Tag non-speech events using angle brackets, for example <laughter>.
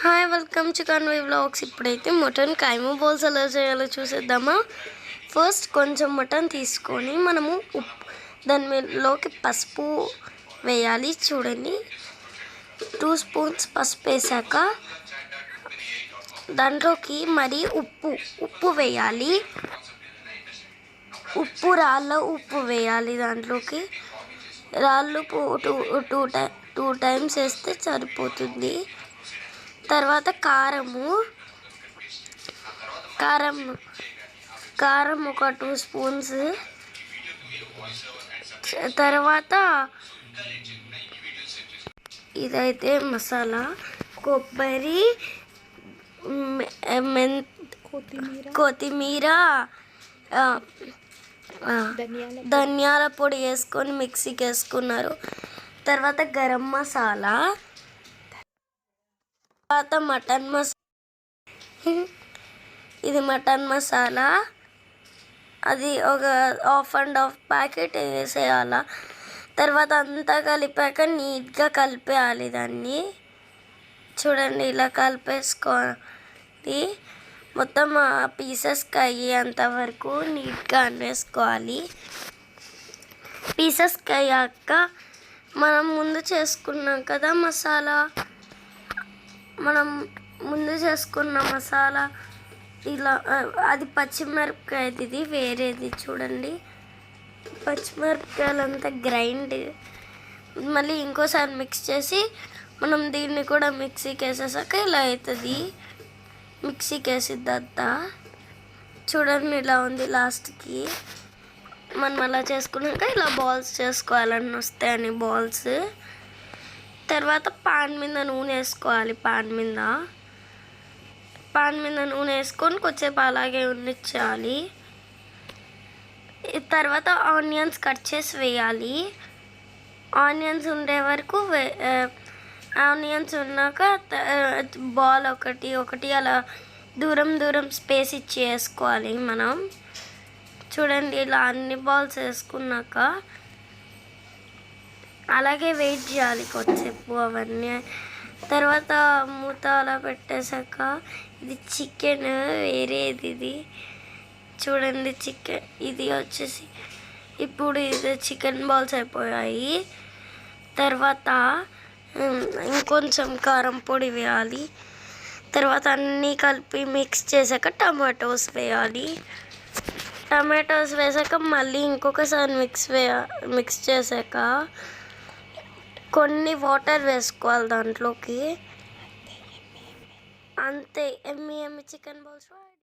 Hi welcome chicken Y blogs ఇప్పుడైతే mutton keema bowls ఎలా చేయాలో చూసేద్దామా? ఫస్ట్ కొంచెం మటన్ తీసుకొని మనము ఉప్పు దాని మీదలోకి పసుపు వేయాలి. చూడండి. టూ స్పూన్స్ పసుపు వేసాక దాంట్లోకి మరి ఉప్పు ఉప్పు వేయాలి. ఉప్పు రాళ్ళ ఉప్పు వేయాలి దాంట్లోకి. రాళ్ళు టూ టూ టై టూ టైమ్స్ వేస్తే సరిపోతుంది. తర్వాత కారము. కారం కారం ఒక టూ స్పూన్స్. తర్వాత ఇదైతే మసాలా కొబ్బరి కొత్తిమీర. ధనియాల పొడి వేసుకొని మిక్సీకి వేసుకున్నారు. తర్వాత గరం మసాలా. తర్వాత మటన్ మసాలా <laughs> ఇది మటన్ మసాలా. అది ఒక హాఫ్ అండ్ హాఫ్ ప్యాకెట్ వేసేయాల. తర్వాత అంతా కలిపాక నీట్గా కలిపేయాలి దాన్ని. చూడండి ఇలా కలిపేసుకోవాలి మొత్తం ఆ పీసెస్కి అయ్యేంత వరకు నీట్గా అన్నేసుకోవాలి పీసెస్కి అయ్యాక మనం ముందు చేసుకున్నాం కదా మసాలా. మనం ముందు చేసుకున్న మసాలా ఇలా అది పచ్చిమిరపకాయది ఇది వేరేది చూడండి. పచ్చిమిరపకాయలంతా గ్రైండ్. మళ్ళీ ఇంకోసారి మిక్స్ చేసి మనం దీన్ని కూడా మిక్సీకి వేసేసాక ఇలా అవుతుంది. మిక్సీకి వేసిద్దంతా. చూడండి ఇలా ఉంది లాస్ట్కి. మనం అలా చేసుకున్నాక ఇలా బాల్స్ చేసుకోవాలని వస్తాయని బాల్స్. తర్వాత పాన్ మీద నూనె వేసుకోవాలి పాన్ మీద. పాన్ మీద నూనె వేసుకొని కొద్దిసేపు అలాగే ఉండిచ్చాలి తర్వాత ఆనియన్స్ కట్ చేసి వేయాలి. ఆనియన్స్ ఉండే వరకు వే- ఆనియన్స్ ఉన్నాక బాల్ ఒకటి ఒకటి అలా దూరం దూరం స్పేస్ ఇచ్చి వేసుకోవాలి మనం. చూడండి ఇలా అన్ని బాల్స్ వేసుకున్నాక అలాగే వెయిట్ చేయాలి కొద్దిసేపు అవన్నీ. తర్వాత మూత అలా పెట్టేశాక ఇది చికెన్ వేరేది ఇది చూడండి చికెన్ ఇది వచ్చేసి ఇప్పుడు ఇది చికెన్ బాల్స్ అయిపోయాయి. తర్వాత ఇంకొంచెం కారం పొడి వేయాలి. తర్వాత అన్నీ కలిపి మిక్స్ చేశాక టమాటోస్ వేయాలి. టమాటోస్ వేసాక మళ్ళీ ఇంకొకసారి మిక్స్ వేయ మిక్స్ చేశాక కొన్ని వాటర్ వేసుకోవాలి దాంట్లోకి. అంతే ఎమ్మి ఎమ్మి చికెన్ బాల్స్.